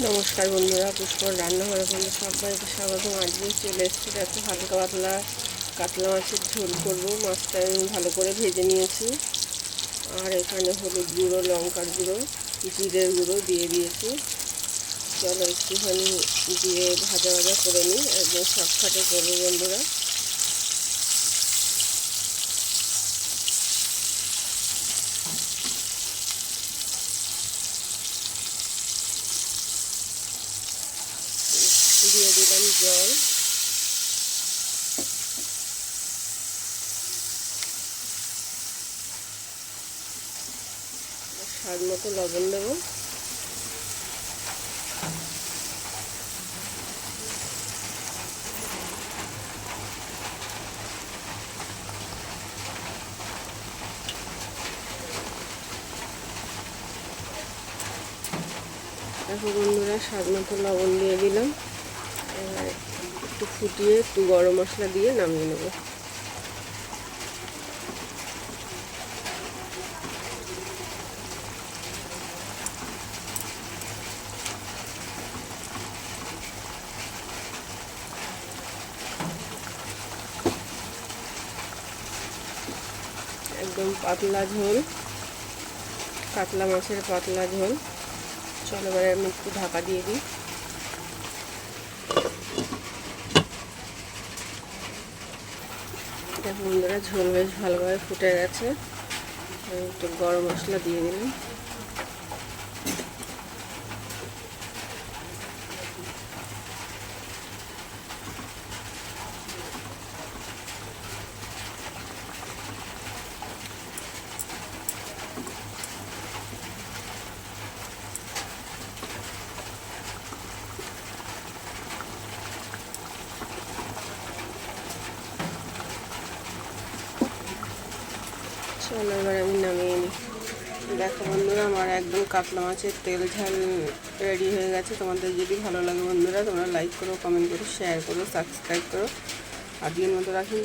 নমস্কার বন্ধুরা, পুষ্কর রান্নাঘরে বন্ধু সবাইকে স্বাগত। আজকে চলে এসেছি একটু হালকা পাতলা কাতলা মাছের ঝোল করব। মাছটা আমি ভালো করে ভেজে নিয়েছি। আর এখানে হলুদ গুঁড়ো, লঙ্কার গুঁড়ো, জিরের গুঁড়ো দিয়ে দিয়েছি। চলো একটুখানি দিয়ে ভাজা ভাজা করে নিই। একদম শর্টকাটে করব বন্ধুরা। দিয়ে দিলাম জল। স্বাদ মতো লবণ দেবো। দেখো বন্ধুরা স্বাদ মতো লবণ দিয়ে দিলাম। ফুটিয়ে একটু গরম মশলা দিয়ে নামিয়ে নেব। একদম পাতলা ঝোল, কাতলা মাছের পাতলা ঝোল। চলো এবারে আমি একটু ঢাকা দিয়ে দিই। বন্ধুরা ঝোল বেশ ভালোভাবে ফুটে গেছে। একটু গরম মশলা দিয়ে দিলাম। চলো এবার আমি নামিয়ে নিই দেখো বন্ধুরা, আমার একদম কাতলা মাছের তেল ঝাল রেডি হয়ে গেছে। তোমাদের যদি ভালো লাগে বন্ধুরা, তোমরা লাইক করো কমেন্ট করো শেয়ার করো সাবস্ক্রাইব করো। আজকের মতো রাখুন